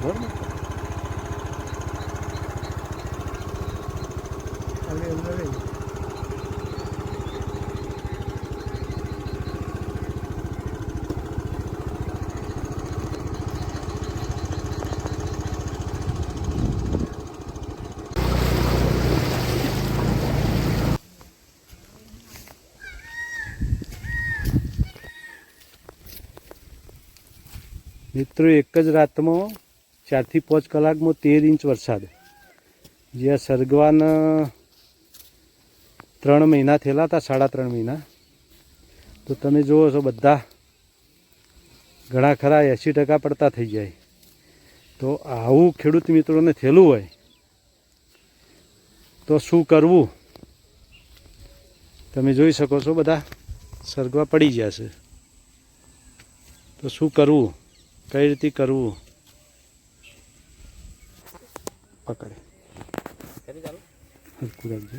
બરાબર ખાલી અંદર રહી. મિત્રો એક જ રાતમાં ચારથી પાંચ કલાકમાં તેર ઇંચ વરસાદ. જ્યાં સરગવાના ત્રણ મહિના થયેલા હતા, સાડા ત્રણ મહિના. તો તમે જુઓ છો બધા, ઘણા ખરા એંસી ટકા પડતા થઈ જાય. તો આવું ખેડૂત મિત્રોને થયેલું હોય, તો શું કરવું? તમે જોઈ શકો છો બધા, સરગવા પડી ગયા છે. તો શું કરવું? કઈ રીતે કરવું? પકડે. હલકું રાખજો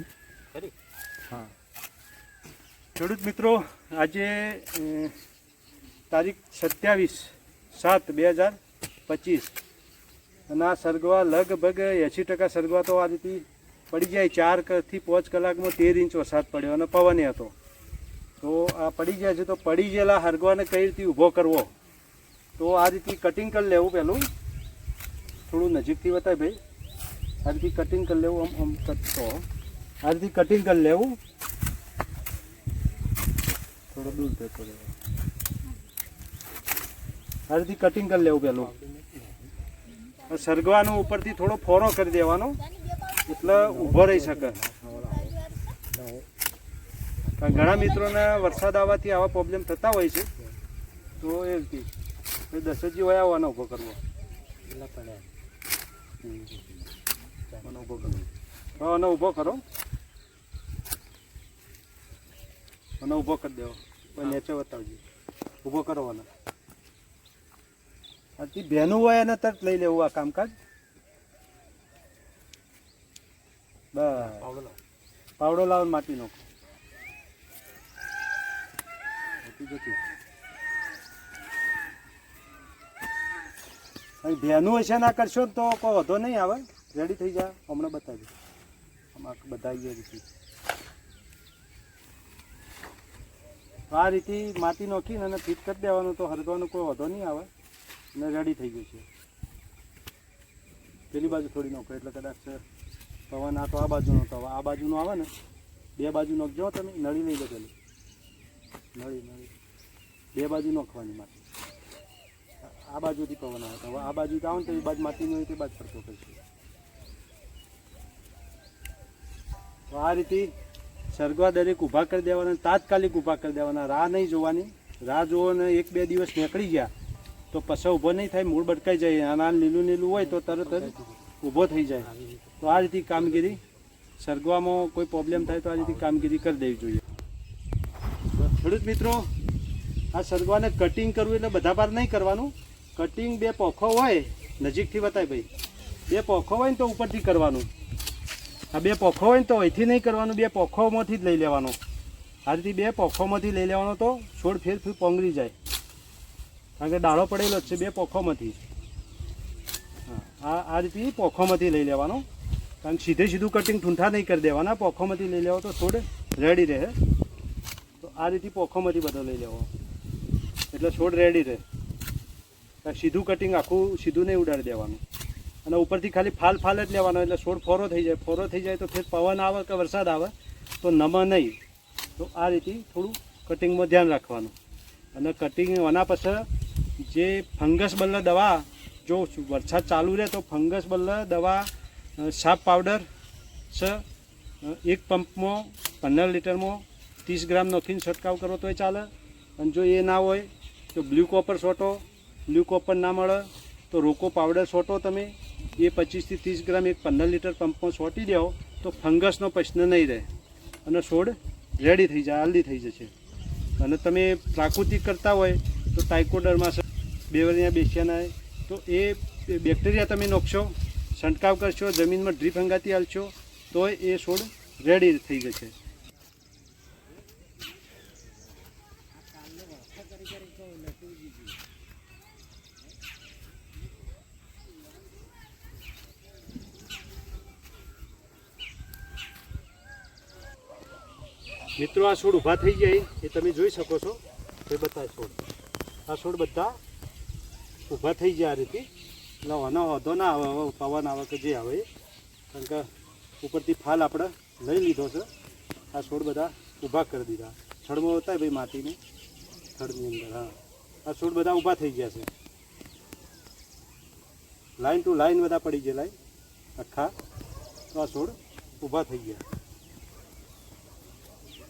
હા ખેડૂત મિત્રો આજે તારીખ સત્યાવીસ સાત બે હજાર પચીસ. અને આ સરગવા લગભગ એંસી ટકા સરગવા તો આ રીતે પડી જાય. ચારથી પાંચ કલાકમાં તેર ઇંચ વરસાદ પડ્યો અને પવન હતો. તો આ પડી ગયા છે તો પડી ગયેલા હરગવાને કઈ રીતે ઊભો કરવો? તો આ રીતે કટિંગ કરી લેવું પહેલું થોડું નજીકથી બતાય ભાઈ. આ કટિંગ કરી લેવું આમ આમ કરતો આ કટિંગ કરી લેવું. થોડો દૂર જતો રહે આ કટિંગ કરી લેવું પહેલું સરગવાનો ઉપરથી થોડો ફોરો કરી દેવાનો. એટલે ઊભો રહી શકે. ઘણા મિત્રોને વરસાદ આવવાથી આવા પ્રોબ્લેમ થતા હોય છે. તો એ રીતે. દસજી હોય આવવાનો ઊભો કરવો. હમ. આનો ઊભો કરો. હા આનો ઊભો કરો. મને ઊભો કરી દેવો. કોઈ નેચો બતાવજો. ઊભો કરો મને. હજી બહેનું હોય એને તરત લઈ લેવું આ કામકાજ. બસ. પાવડો લાવો. ને માટી નાખો. ભેનું હશે ના કરશો તો કોઈ વધો નહીં આવે. રેડી થઈ જા, હમણાં બતાવી આમાં બધા આવી રીતે આ રીતે માટી નાખીને અને ફિટ કરી દેવાનું, તો હરગવાનો કોઈ વધો નહીં આવે. અને રેડી થઈ ગયું છે. પેલી બાજુ થોડી નાખો, એટલે કદાચ પવન આ તો આ બાજુનો તો હવે આ બાજુનો આવે ને, બે બાજુ નાખજો તમે, નળી લઈ લો પેલી. નળી નળી. બે બાજુ નાખવાની માટી. આ બાજુથી પવન આવે. તો હવે આ બાજુ આવો ને, તો એ બાજુ માટી નહીં તે બાજુ પડતો કરશે તો આ રીતે સરગવા દરેક ઊભા કરી દેવાના તાત્કાલિક ઊભા કરી દેવાના. રાહ નહીં જોવાની. રાહ જોવો ને એક બે દિવસ નીકળી ગયા તો પછા ઊભો નહીં થાય, મૂળ બટકાઈ જાય. આના લીલું લીલું હોય તો તરત જ ઊભો થઈ જાય. તો આ રીતે કામગીરી સરગવામાં કોઈ પ્રોબ્લેમ થાય તો આ રીતે કામગીરી કરી દેવી જોઈએ. ખેડૂત મિત્રો, આ સરગવાને કટિંગ કરવું એટલે બધા પાર નહીં કરવાનું. કટિંગ બે પોખો હોય, નજીકથી બતાય ભાઈ. બે પોખો હોય ને તો ઉપરથી કરવાનું. આ બે પોખો હોય ને તો અહીંથી નહીં કરવાનું, બે પોખોમાંથી જ લઈ લેવાનો. આ રીતે બે પોખોમાંથી લઈ લેવાનો તો છોડ ફેર ફેર પોંગરી જાય. કારણ કે ડાળો પડેલો જ છે, બે પોખોમાંથી. આ આ રીતે પોખોમાંથી લઈ લેવાનો. કારણ કે સીધે સીધું કટિંગ ઠૂંઠા નહીં કરી દેવાના, પોખોમાંથી લઈ લેવો તો છોડ રેડી રહે. તો આ રીતે પોખોમાંથી બધો લઈ લેવો. એટલે છોડ રેડી રહે. સીધું કટિંગ આખું સીધું નહીં ઉડાડી દેવાનું. અને ઉપરથી ખાલી ફાલ ફાલ જ લેવાનો એટલે છોડ ફોરો થઈ જાય. ફોરો થઈ જાય તો ફેર પવન આવે કે વરસાદ આવે, તો નમા નહીં. તો આ રીતે થોડું કટિંગમાં ધ્યાન રાખવાનું. અને કટિંગ એના પછી જે ફંગસ બલ્લ દવા, જો વરસાદ ચાલુ રહે તો ફંગસ બલ્લ દવા સાપ પાવડર છે એક પંપમાં પંદર લીટરમાં ત્રીસ ગ્રામ નાખીને છંટકાવ કરો તોય ચાલે. અને જો એ ના હોય તો બ્લુ કોપર છોટો બ્લુ કોપર ના મળે તો રોકો પાવડર છોટો તમે. એ પચીસથી ત્રીસ ગ્રામ એક પંદર લીટર પંપમાં છોટી દો તો ફંગસનો પ્રશ્ન નહીં રહે. અને છોડ રેડી થઈ જાય હલ્દી થઈ જશે. અને તમે પ્રાકૃતિક કરતા હોય તો ટાઇકોડરમાં બેવરિયા બેસ્યાના તો એ બેક્ટેરિયા તમે નોખશો, છંટકાવ કરશો, જમીનમાં ડ્રીપ હંગાતી હાલશો તો એ છોડ રેડી થઈ જશે. મિત્રો, આ છોડ ઊભા થઈ જાય એ તમે જોઈ શકો છો. એ બધા છોડ. આ છોડ બધા ઊભા થઈ જાય આ રીતે. એટલે આનો વાંધો ના આવે પવન આવે કે જે આવે. કારણ કે ઉપરથી ફાલ આપણે લઈ લીધો છે. આ છોડ બધા ઊભા કરી દીધા. થડમાં હતા ભાઈ માટીને? થડની અંદર, હા. આ છોડ બધા ઊભા થઈ ગયા છે. લાઈન ટુ લાઈન બધા પડી ગયા લાઈન આખા. તો આ છોડ ઊભા થઈ ગયા.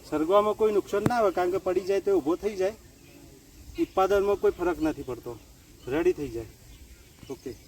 સરગવામાં કોઈ નુકસાન ના આવે કારણ કે પડી જાય તો ઊભો થઈ જાય. ઉત્પાદનમાં કોઈ ફરક નથી પડતો. રેડી થઈ જાય. ઓકે